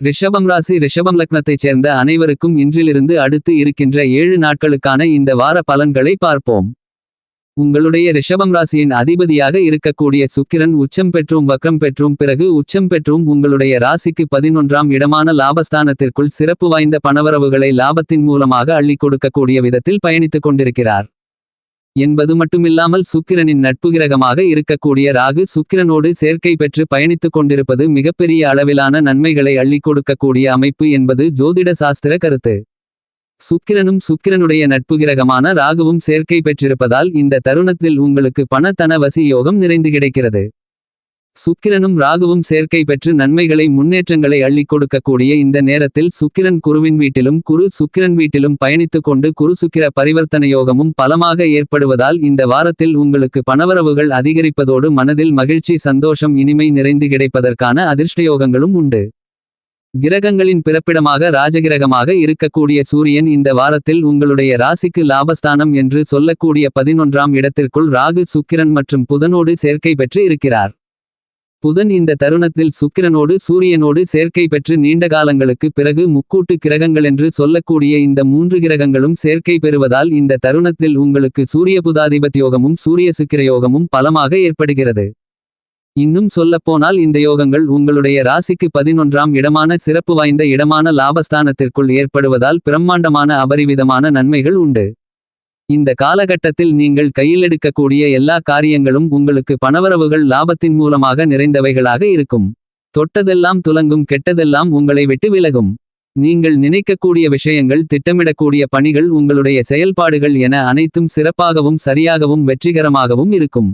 ரிஷபம் ராசி ரிஷபம் லக்னத்தைச் சேர்ந்த அனைவருக்கும் இன்றிலிருந்து அடுத்து இருக்கின்ற ஏழு நாட்களுக்கான இந்த வார பலன்களை பார்ப்போம். உங்களுடைய ரிஷபம் ராசியின் அதிபதியாக இருக்கக்கூடிய சுக்கிரன் உச்சம் பெற்றும் வக்கம் பெற்றும் பிறகு உச்சம் பெற்றும் உங்களுடைய ராசிக்கு பதினொன்றாம் இடமான லாபஸ்தானத்திற்குள் சிறப்பு வாய்ந்த பணவரவுகளை லாபத்தின் மூலமாக அள்ளி கொடுக்கக்கூடிய விதத்தில் பயணித்துக் கொண்டிருக்கிறார். என்பது மட்டுமில்லாமல் சுக்கிரனின் நட்பு கிரகமாக இருக்கக்கூடிய ராகு சுக்கிரனோடு சேர்க்கை பெற்று பயணித்துக் கொண்டிருப்பது மிகப்பெரிய அளவிலான நன்மைகளை அள்ளிக் கொடுக்கக்கூடிய அமைப்பு என்பது ஜோதிட சாஸ்திர கருத்து. சுக்கிரனும் சுக்கிரனுடைய நட்பு கிரகமான ராகுவும் சேர்க்கை பெற்றிருப்பதால் இந்த தருணத்தில் உங்களுக்கு பணத்தன வசி யோகம் நிறைந்து கிடைக்கிறது. சுக்கிரனும் ராகுவும் சேர்க்கை பெற்று நன்மைகளை முன்னேற்றங்களை அள்ளிக் கொடுக்கக்கூடிய இந்த நேரத்தில் சுக்கிரன் குருவின் வீட்டிலும் குரு சுக்கிரன் வீட்டிலும் பயணித்துக் கொண்டு குரு சுக்கிர பரிவர்த்தன யோகமும் பலமாக ஏற்படுவதால் இந்த வாரத்தில் உங்களுக்கு பணவரவுகள் அதிகரிப்பதோடு மனதில் மகிழ்ச்சி சந்தோஷம் இனிமை நிறைந்து கிடைப்பதற்கான அதிர்ஷ்டயோகங்களும் உண்டு. கிரகங்களின் பிறப்பிடமாக ராஜகிரகமாக இருக்கக்கூடிய சூரியன் இந்த வாரத்தில் உங்களுடைய ராசிக்கு லாபஸ்தானம் என்று சொல்லக்கூடிய பதினொன்றாம் இடத்திற்குள் ராகு சுக்கிரன் மற்றும் புதனோடு சேர்க்கை பெற்று இருக்கிறார். புதன் இந்த தருணத்தில் சுக்கிரனோடு சூரியனோடு சேர்க்கை பெற்று நீண்ட காலங்களுக்கு பிறகு முக்கூட்டு கிரகங்களென்று சொல்லக்கூடிய இந்த மூன்று கிரகங்களும் சேர்க்கை பெறுவதால் இந்த தருணத்தில் உங்களுக்கு சூரிய புதாதிபத் யோகமும் சூரிய சுக்கிர யோகமும் பலமாக ஏற்படுகிறது. இன்னும் சொல்லப்போனால் இந்த யோகங்கள் உங்களுடைய ராசிக்கு பதினொன்றாம் இடமான சிறப்பு வாய்ந்த இடமான லாபஸ்தானத்திற்குள் ஏற்படுவதால் பிரம்மாண்டமான அபரிவிதமான நன்மைகள் உண்டு. இந்த காலகட்டத்தில் நீங்கள் கையிலெடுக்கக்கூடிய எல்லா காரியங்களும் உங்களுக்கு பணவரவுகள் லாபத்தின் மூலமாக நிறைந்தவைகளாக இருக்கும். தொட்டதெல்லாம் துலங்கும் கெட்டதெல்லாம் உங்களை விட்டு விலகும். நீங்கள் நினைக்கக்கூடிய விஷயங்கள் திட்டமிடக்கூடிய பணிகள் உங்களுடைய செயல்பாடுகள் என அனைத்தும் சிறப்பாகவும் சரியாகவும் வெற்றிகரமாகவும் இருக்கும்.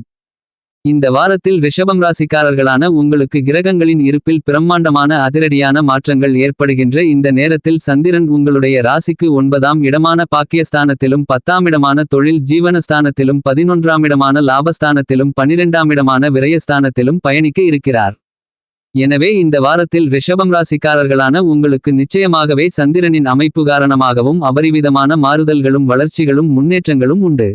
இந்த வாரத்தில் ரிஷபம் ராசிக்காரர்களான உங்களுக்கு கிரகங்களின் இருப்பில் பிரம்மாண்டமான அதிரடியான மாற்றங்கள் ஏற்படுகின்ற இந்த நேரத்தில் சந்திரன் உங்களுடைய ராசிக்கு ஒன்பதாம் இடமான பாக்கியஸ்தானத்திலும் பத்தாம் இடமான தொழில் ஜீவனஸ்தானத்திலும் பதினொன்றாம் இடமான லாபஸ்தானத்திலும் பனிரெண்டாம் இடமான விரயஸ்தானத்திலும் பயணிக்க இருக்கிறார். எனவே இந்த வாரத்தில் ரிஷபம் ராசிக்காரர்களான உங்களுக்கு நிச்சயமாகவே சந்திரனின் அமைப்பு காரணமாகவும் அபரிவிதமான மாறுதல்களும் வளர்ச்சிகளும் முன்னேற்றங்களும் உண்டு.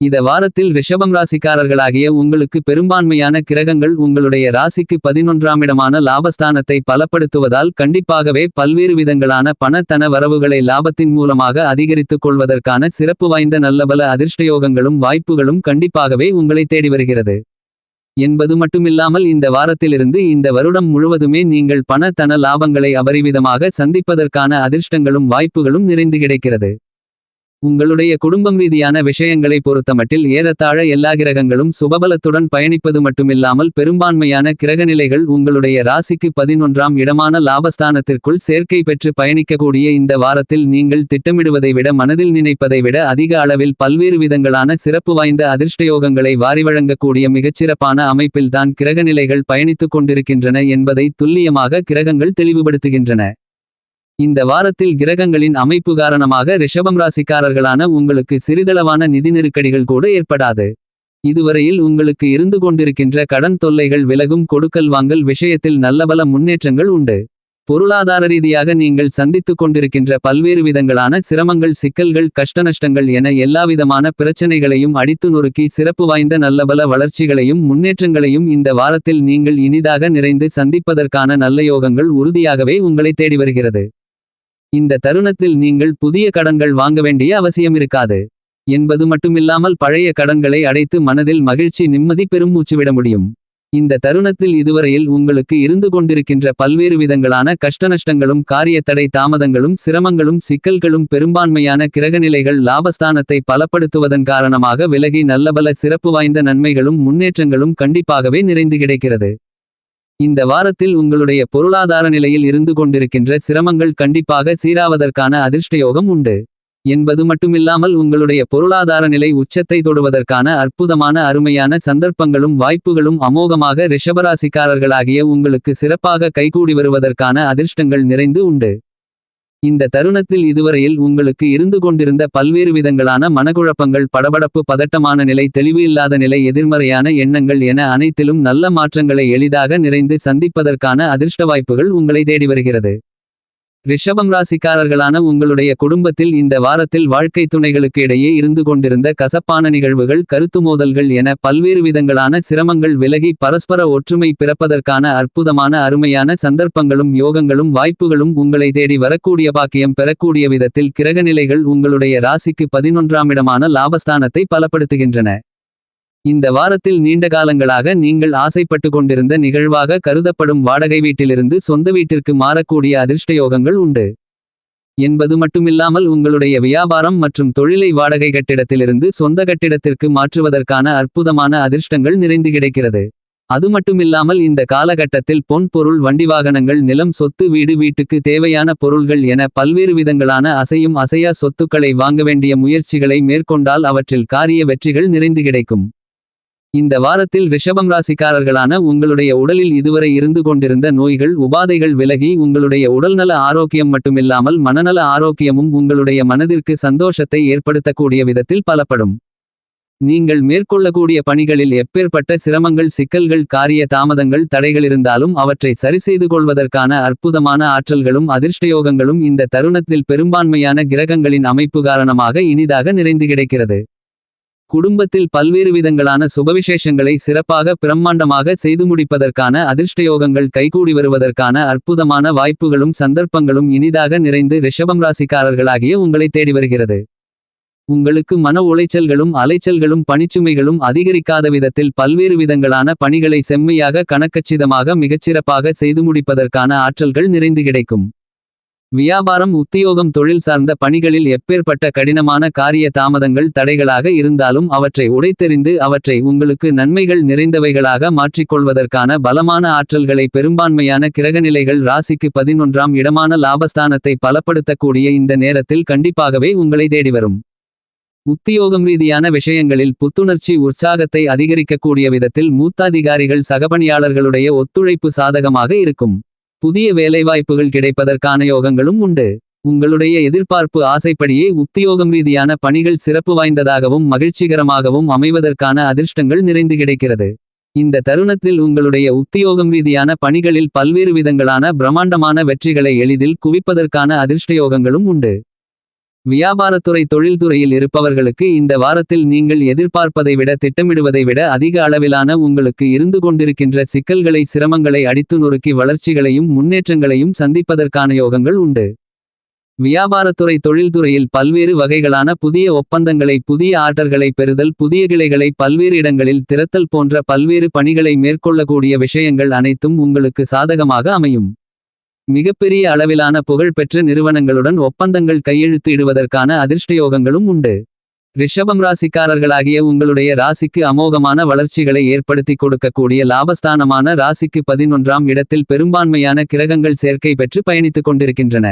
இந்த வாரத்தில் ரிஷபம் ராசிக்காரர்களாகிய உங்களுக்கு பெரும்பான்மையான கிரகங்கள் உங்களுடைய ராசிக்கு பதினொன்றாம் இடமான லாபஸ்தானத்தை பலப்படுத்துவதால் கண்டிப்பாகவே பல்வேறு விதங்களான பணத்தன வரவுகளை லாபத்தின் மூலமாக அதிகரித்துக் கொள்வதற்கான சிறப்பு வாய்ந்த நல்லபல அதிர்ஷ்டயோகங்களும் வாய்ப்புகளும் கண்டிப்பாகவே உங்களை தேடி வருகிறது. என்பது மட்டுமில்லாமல் இந்த வாரத்திலிருந்து இந்த வருடம் முழுவதுமே நீங்கள் பண தன லாபங்களை அபரிவிதமாக சந்திப்பதற்கான அதிர்ஷ்டங்களும் வாய்ப்புகளும் நிறைந்து கிடைக்கிறது. உங்களுடைய குடும்பம் ரீதியான விஷயங்களை பொறுத்தமட்டில் ஏறத்தாழ எல்லா கிரகங்களும் சுபபலத்துடன் பயணிப்பது மட்டுமில்லாமல் பெரும்பான்மையான கிரகநிலைகள் உங்களுடைய ராசிக்கு பதினொன்றாம் இடமான லாபஸ்தானத்திற்குள் சேர்க்கை பெற்று பயணிக்கக்கூடிய இந்த வாரத்தில் நீங்கள் திட்டமிடுவதை விட மனதில் நினைப்பதை விட அதிக அளவில் பல்வேறு விதங்களான சிறப்பு வாய்ந்த அதிர்ஷ்டயோகங்களை வாரி வழங்கக்கூடிய மிகச்சிறப்பான அமைப்பில்தான் கிரகநிலைகள் பயணித்துக் கொண்டிருக்கின்றன என்பதை துல்லியமாக கிரகங்கள் தெளிவுபடுத்துகின்றன. இந்த வாரத்தில் கிரகங்களின் அமைப்பு காரணமாக ரிஷபம் ராசிக்காரர்களான உங்களுக்கு சிறிதளவான நிதி நெருக்கடிகள் கூட ஏற்படாது. இதுவரையில் உங்களுக்கு இருந்து கொண்டிருக்கின்ற கடன் தொல்லைகள் விலகும் கொடுக்கல் வாங்கல் விஷயத்தில் நல்லபல முன்னேற்றங்கள் உண்டு. பொருளாதார ரீதியாக நீங்கள் சந்தித்துக் கொண்டிருக்கின்ற பல்வேறு விதங்களான சிரமங்கள் சிக்கல்கள் கஷ்டநஷ்டங்கள் என எல்லாவிதமான பிரச்சனைகளையும் அடித்து நொறுக்கி சிறப்பு வாய்ந்த நல்லபல வளர்ச்சிகளையும் முன்னேற்றங்களையும் இந்த வாரத்தில் நீங்கள் இனிதாக நிறைந்து சந்திப்பதற்கான நல்ல யோகங்கள் உறுதியாகவே உங்களை தேடி வருகிறது. இந்த தருணத்தில் நீங்கள் புதிய கடன்கள் வாங்க வேண்டிய அவசியம் இருக்காது என்பது மட்டுமில்லாமல் பழைய கடன்களை அடைத்து மனதில் மகிழ்ச்சி நிம்மதி பெரும் மூச்சுவிட முடியும். இந்த தருணத்தில் இதுவரையில் உங்களுக்கு இருந்து கொண்டிருக்கின்ற பல்வேறு விதங்களான கஷ்டநஷ்டங்களும் காரிய தடை தாமதங்களும் சிரமங்களும் சிக்கல்களும் பெரும்பான்மையான கிரகநிலைகள் லாபஸ்தானத்தை பலப்படுத்துவதன் காரணமாக விலகி நல்லபல சிறப்பு வாய்ந்த நன்மைகளும் முன்னேற்றங்களும் கண்டிப்பாகவே நிறைந்து கிடைக்கிறது. இந்த வாரத்தில் உங்களுடைய பொருளாதார நிலையில் இருந்து கொண்டிருக்கின்ற சிரமங்கள் கண்டிப்பாக சீராவதற்கான அதிர்ஷ்டயோகம் உண்டு. என்பது மட்டுமில்லாமல் உங்களுடைய பொருளாதார நிலை உச்சத்தை தொடுவதற்கான அற்புதமான அருமையான சந்தர்ப்பங்களும் வாய்ப்புகளும் அமோகமாக ரிஷபராசிக்காரர்களாகிய உங்களுக்கு சிறப்பாக கைகூடி வருவதற்கான அதிர்ஷ்டங்கள் நிறைந்து உண்டு. இந்த தருணத்தில் இதுவரையில் உங்களுக்கு இருந்து கொண்டிருந்த பல்வேறு விதங்களான மனக்குழப்பங்கள் படபடப்பு பதட்டமான நிலை தெளிவு இல்லாத நிலை எதிர்மறையான எண்ணங்கள் என அனைத்திலும் நல்ல மாற்றங்களை எளிதாக நிறைந்து சந்திப்பதற்கான அதிர்ஷ்ட வாய்ப்புகள் உங்களை தேடி வருகிறது. ரிஷபம் ராசிக்காரர்களான உங்களுடைய குடும்பத்தில் இந்த வாரத்தில் வாழ்க்கை துணைகளுக்கு இடையே இருந்து கொண்டிருந்த கசப்பான நிகழ்வுகள் கருத்து மோதல்கள் என பல்வேறு விதங்களான சிரமங்கள் விலகி பரஸ்பர ஒற்றுமை பிறப்பதற்கான அற்புதமான அருமையான சந்தர்ப்பங்களும் யோகங்களும் வாய்ப்புகளும் உங்களை தேடி வரக்கூடிய பாக்கியம் பெறக்கூடிய விதத்தில் கிரகநிலைகள் உங்களுடைய ராசிக்கு பதினொன்றாம் இடமான லாபஸ்தானத்தை பலப்படுத்துகின்றன. இந்த வாரத்தில் நீண்ட காலங்களாக நீங்கள் ஆசைப்பட்டு கொண்டிருந்த நிகழ்வாக கருதப்படும் வாடகை வீட்டிலிருந்து சொந்த வீட்டிற்கு மாறக்கூடிய அதிர்ஷ்ட யோகங்கள் உண்டு. என்பது மட்டுமில்லாமல் உங்களுடைய வியாபாரம் மற்றும் தொழிலை வாடகை கட்டிடத்திலிருந்து சொந்த கட்டிடத்திற்கு மாற்றுவதற்கான அற்புதமான அதிர்ஷ்டங்கள் நிறைந்து கிடைக்கிறது. அது மட்டுமில்லாமல் இந்த காலகட்டத்தில் பொன் பொருள் வண்டி வாகனங்கள் நிலம் சொத்து வீடு வீட்டுக்கு தேவையான பொருள்கள் என பல்வேறு விதங்களான அசையும் அசையா சொத்துக்களை வாங்க வேண்டிய முயற்சிகளை மேற்கொண்டால் அவற்றில் காரிய வெற்றிகள் நிறைந்து கிடைக்கும். இந்த வாரத்தில் ரிஷபம் ராசிக்காரர்களான உங்களுடைய உடலில் இதுவரை இருந்து கொண்டிருந்த நோய்கள் உபாதைகள் விலகி உங்களுடைய உடல்நல ஆரோக்கியம் மட்டுமில்லாமல் மனநல ஆரோக்கியமும் உங்களுடைய மனதிற்கு சந்தோஷத்தை ஏற்படுத்தக்கூடிய விதத்தில் பலப்படும். நீங்கள் மேற்கொள்ளக்கூடிய பணிகளில் எப்பேற்பட்ட சிரமங்கள் சிக்கல்கள் காரிய தாமதங்கள் தடைகள் இருந்தாலும் அவற்றை சரிசெய்து கொள்வதற்கான அற்புதமான ஆற்றல்களும் அதிர்ஷ்டயோகங்களும் இந்த தருணத்தில் பெரும்பான்மையான கிரகங்களின் அமைப்பு காரணமாக இனிதாக நிறைந்து கிடைக்கிறது. குடும்பத்தில் பல்வேறு விதங்களான சுபவிசேஷங்களை சிறப்பாக பிரம்மாண்டமாக செய்து முடிப்பதற்கான அதிர்ஷ்டயோகங்கள் கைகூடி வருவதற்கான அற்புதமான வாய்ப்புகளும் சந்தர்ப்பங்களும் இனிதாக நிறைந்து ரிஷபம் ராசிக்காரர்களாகிய உங்களை தேடி வருகிறது. உங்களுக்கு மன உளைச்சல்களும் அலைச்சல்களும் பணிச்சுமைகளும் அதிகரிக்காத விதத்தில் பல்வேறு விதங்களான பணிகளை செம்மையாக கணக்கச்சிதமாக மிகச்சிறப்பாக செய்து முடிப்பதற்கான ஆற்றல்கள் நிறைந்து கிடைக்கும். வியாபாரம் உத்தியோகம் தொழில் சார்ந்த பணிகளில் எப்பேற்பட்ட கடினமான காரிய தாமதங்கள் தடைகளாக இருந்தாலும் அவற்றை உடைத்தெறிந்து அவற்றை உங்களுக்கு நன்மைகள் நிறைந்தவைகளாக மாற்றிக்கொள்வதற்கான பலமான ஆற்றல்களை பெரும்பான்மையான கிரகநிலைகள் ராசிக்கு பதினொன்றாம் இடமான லாபஸ்தானத்தை பலப்படுத்தக்கூடிய இந்த நேரத்தில் கண்டிப்பாகவே உங்களை தேடிவரும். உத்தியோகம் ரீதியான விஷயங்களில் புத்துணர்ச்சி உற்சாகத்தை அதிகரிக்கக்கூடிய விதத்தில் மூத்தாதிகாரிகள் சகபணியாளர்களுடைய ஒத்துழைப்பு சாதகமாக இருக்கும். புதிய வேலைவாய்ப்புகள் கிடைப்பதற்கான யோகங்களும் உண்டு. உங்களுடைய எதிர்பார்ப்பு ஆசைப்படியே உத்தியோகம் ரீதியான பணிகள் சிறப்பு வாய்ந்ததாகவும் மகிழ்ச்சிகரமாகவும் அமைவதற்கான அதிர்ஷ்டங்கள் நிறைந்து கிடைக்கிறது. இந்த தருணத்தில் உங்களுடைய உத்தியோகம் ரீதியான பணிகளில் பல்வேறு விதங்களான பிரம்மாண்டமான வெற்றிகளை எளிதில் குவிப்பதற்கான அதிர்ஷ்டயோகங்களும் உண்டு. வியாபாரத்துறை தொழில்துறையில் இருப்பவர்களுக்கு இந்த வாரத்தில் நீங்கள் எதிர்பார்ப்பதை விட திட்டமிடுவதை விட அதிக அளவிலான உங்களுக்கு இருந்து கொண்டிருக்கின்ற சிக்கல்களை சிரமங்களை அடித்து நொறுக்கி வளர்ச்சிகளையும் முன்னேற்றங்களையும் சந்திப்பதற்கான யோகங்கள் உண்டு. வியாபாரத்துறை தொழில்துறையில் பல்வேறு வகைகளான புதிய ஒப்பந்தங்களை புதிய ஆர்டர்களை பெறுதல் புதிய கிளைகளை பல்வேறு இடங்களில் திறத்தல் போன்ற பல்வேறு பணிகளை மேற்கொள்ளக்கூடிய விஷயங்கள் அனைத்தும் உங்களுக்கு சாதகமாக அமையும். மிகப்பெரிய அளவிலான புகழ்பெற்ற நிறுவனங்களுடன் ஒப்பந்தங்கள் கையெழுத்து இடுவதற்கான அதிர்ஷ்டயோகங்களும் உண்டு. ரிஷபம் ராசிக்காரர்களாகிய உங்களுடைய ராசிக்கு அமோகமான வளர்ச்சிகளை ஏற்படுத்தி கொடுக்கக்கூடிய லாபஸ்தானமான ராசிக்கு பதினொன்றாம் இடத்தில் பெரும்பான்மையான கிரகங்கள் சேர்க்கை பெற்று பயணித்துக் கொண்டிருக்கின்றன.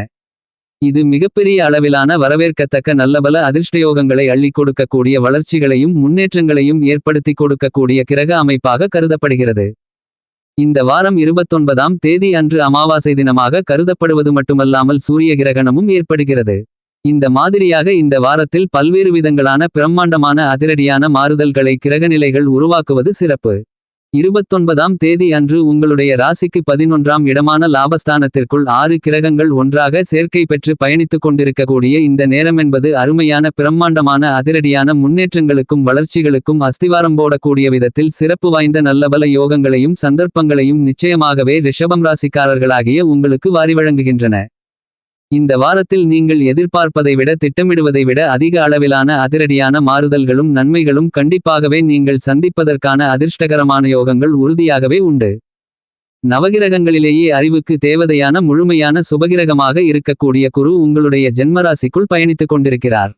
இது மிகப்பெரிய அளவிலான வரவேற்கத்தக்க நல்லபல அதிர்ஷ்டயோகங்களை அள்ளிக் கொடுக்கக்கூடிய வளர்ச்சிகளையும் முன்னேற்றங்களையும் ஏற்படுத்தி கொடுக்கக்கூடிய கிரக அமைப்பாக கருதப்படுகிறது. இந்த வாரம் இருபத்தொன்பதாம் தேதி அன்று அமாவாசை தினமாக கருதப்படுவது மட்டுமல்லாமல் சூரிய கிரகணமும் ஏற்படுகிறது. இந்த மாதிரியாக இந்த வாரத்தில் பல்வேறு விதங்களான பிரம்மாண்டமான அதிரடியான மாறுதல்களை கிரகநிலைகள் உருவாக்குவது சிறப்பு. இருபத்தொன்பதாம் தேதி அன்று உங்களுடைய ராசிக்கு பதினொன்றாம் இடமான லாபஸ்தானத்திற்குள் ஆறு கிரகங்கள் ஒன்றாக சேர்க்கை பெற்று பயணித்துக் கொண்டிருக்கக்கூடிய இந்த நேரமென்பது அருமையான பிரம்மாண்டமான அதிரடியான முன்னேற்றங்களுக்கும் வளர்ச்சிகளுக்கும் அஸ்திவாரம் போடக்கூடிய விதத்தில் சிறப்பு வாய்ந்த நல்லபல யோகங்களையும் சந்தர்ப்பங்களையும் நிச்சயமாகவே ரிஷபம் ராசிக்காரர்களாகிய உங்களுக்கு வாரி வழங்குகின்றன. இந்த வாரத்தில் நீங்கள் எதிர்பார்ப்பதை விட திட்டமிடுவதை விட அதிக அளவிலான அதிரடியான மாறுதல்களும் நன்மைகளும் கண்டிப்பாகவே நீங்கள் சந்திப்பதற்கான அதிர்ஷ்டகரமான யோகங்கள் உறுதியாகவே உண்டு. நவகிரகங்களிலேயே அறிவுக்கு தேவதையான முழுமையான சுபகிரகமாக இருக்கக்கூடிய குரு உங்களுடைய ஜென்மராசிக்குள் பயணித்துக் கொண்டிருக்கிறார்.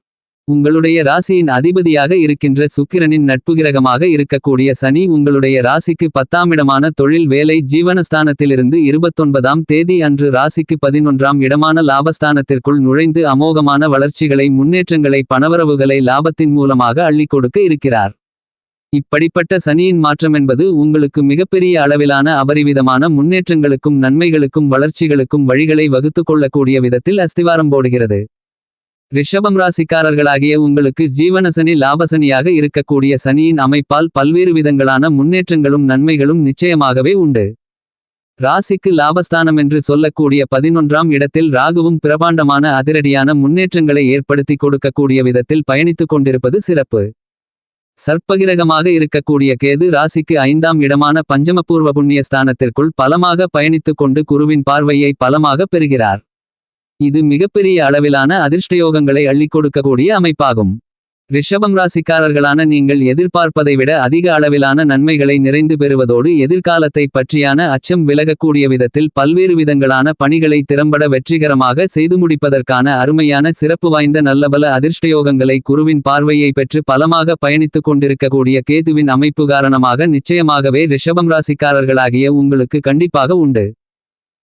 உங்களுடைய ராசியின் அதிபதியாக இருக்கின்ற சுக்கிரனின் நட்புகிரகமாக இருக்கக்கூடிய சனி உங்களுடைய ராசிக்கு பத்தாமிடமான தொழில் வேலை ஜீவனஸ்தானத்திலிருந்து இருபத்தொன்பதாம் தேதி அன்று ராசிக்கு பதினொன்றாம் இடமான லாபஸ்தானத்திற்குள் நுழைந்து அமோகமான வளர்ச்சிகளை முன்னேற்றங்களை பணவரவுகளை லாபத்தின் மூலமாக அள்ளிக் கொடுக்க இருக்கிறார். இப்படிப்பட்ட சனியின் மாற்றமென்பது உங்களுக்கு மிகப்பெரிய அளவிலான அபரிவிதமான முன்னேற்றங்களுக்கும் நன்மைகளுக்கும் வளர்ச்சிகளுக்கும் வழிகளை வகுத்து கொள்ளக்கூடிய விதத்தில் அஸ்திவாரம் போடுகிறது. ரிஷபம் ராசிக்காரர்களாகிய உங்களுக்கு ஜீவனசனி லாபசனியாக இருக்கக்கூடிய சனியின் அமைப்பால் பல்வேறு விதங்களான முன்னேற்றங்களும் நன்மைகளும் நிச்சயமாகவே உண்டு. ராசிக்கு லாபஸ்தானம் என்று சொல்லக்கூடிய பதினொன்றாம் இடத்தில் ராகுவும் பிரபாண்டமான அதிரடியான முன்னேற்றங்களை ஏற்படுத்தி கொடுக்கக்கூடிய விதத்தில் பயணித்துக் கொண்டிருப்பது சிறப்பு. சர்ப்பகிரகமாக இருக்கக்கூடிய கேது ராசிக்கு ஐந்தாம் இடமான பஞ்சமபூர்வ புண்ணியஸ்தானத்திற்குள் பலமாக பயணித்துக் கொண்டு குருவின் பார்வையை பலமாக பெறுகிறார். இது மிகப்பெரிய அளவிலான அதிர்ஷ்டயோகங்களை அள்ளிக் கொடுக்கக்கூடிய அமைப்பாகும். ரிஷபம் ராசிக்காரர்களான நீங்கள் எதிர்பார்ப்பதை விட அதிக அளவிலான நன்மைகளை நிறைந்து பெறுவதோடு எதிர்காலத்தை பற்றியான அச்சம் விலகக்கூடிய விதத்தில் பல்வேறு விதங்களான பணிகளை திறம்பட வெற்றிகரமாக செய்து முடிப்பதற்கான அருமையான சிறப்பு வாய்ந்த நல்லபல அதிர்ஷ்டயோகங்களை குருவின் பார்வையை பெற்று பலமாக பயணித்துக் கொண்டிருக்கக்கூடிய கேதுவின் அமைப்பு காரணமாக நிச்சயமாகவே ரிஷபம் ராசிக்காரர்களாகிய உங்களுக்கு கண்டிப்பாக உண்டு.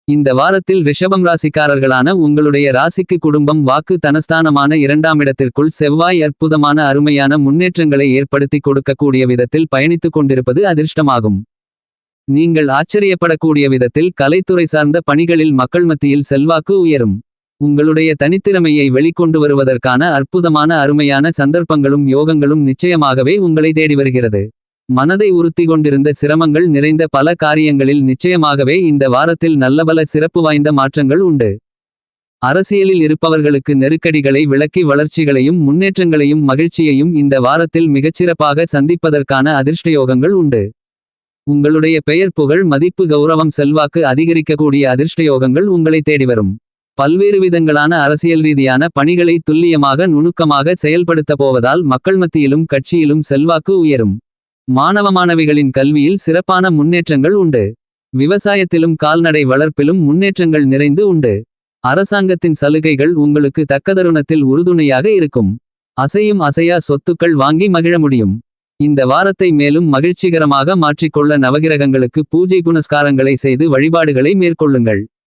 இந்த வாரத்தில் ரிஷபம் ராசிக்காரர்களான உங்களுடைய ராசிக்கு குடும்பம் வாக்கு தனஸ்தானமான இரண்டாம் இடத்திற்குள் செவ்வாய் அற்புதமான அருமையான முன்னேற்றங்களை ஏற்படுத்தி கொடுக்கக்கூடிய விதத்தில் பயணித்துக் கொண்டிருப்பது அதிர்ஷ்டமாகும். நீங்கள் ஆச்சரியப்படக்கூடிய விதத்தில் கலைத்துறை சார்ந்த பணிகளில் மக்கள் மத்தியில் செல்வாக்கு உயரும். உங்களுடைய தனித்திறமையை வெளிக்கொண்டு வருவதற்கான அற்புதமான அருமையான சந்தர்ப்பங்களும் யோகங்களும் நிச்சயமாகவே உங்களை தேடி வருகிறது. மனதை உறுத்தி கொண்டிருந்த சிரமங்கள் நிறைந்த பல காரியங்களில் நிச்சயமாகவே இந்த வாரத்தில் நல்லபல சிறப்பு வாய்ந்த மாற்றங்கள் உண்டு. அரசியலில் இருப்பவர்களுக்கு நெருக்கடிகளை விளக்கி வளர்ச்சிகளையும் முன்னேற்றங்களையும் மகிழ்ச்சியையும் இந்த வாரத்தில் மிகச்சிறப்பாக சந்திப்பதற்கான அதிர்ஷ்டயோகங்கள் உண்டு. உங்களுடைய பெயர் புகழ் மதிப்பு கௌரவம் செல்வாக்கு அதிகரிக்கக்கூடிய அதிர்ஷ்டயோகங்கள் உங்களை தேடி வரும். பல்வேறு விதங்களான அரசியல் ரீதியான பணிகளை துல்லியமாக நுணுக்கமாக செயல்படுத்த போவதால் மக்கள் மத்தியிலும் கட்சியிலும் செல்வாக்கு உயரும். மாணவ மாணவிகளின் கல்வியில் சிறப்பான முன்னேற்றங்கள் உண்டு. விவசாயத்திலும் கால்நடை வளர்ப்பிலும் முன்னேற்றங்கள் நிறைந்து உண்டு. அரசாங்கத்தின் சலுகைகள் உங்களுக்கு தக்கதருணத்தில் உறுதுணையாக இருக்கும். அசையும் அசையா சொத்துக்கள் வாங்கி மகிழ முடியும். இந்த வாரத்தை மேலும் மகிழ்ச்சிகரமாக மாற்றிக்கொள்ள நவகிரகங்களுக்கு பூஜை புனஸ்காரங்களை செய்து வழிபாடுகளை மேற்கொள்ளுங்கள்.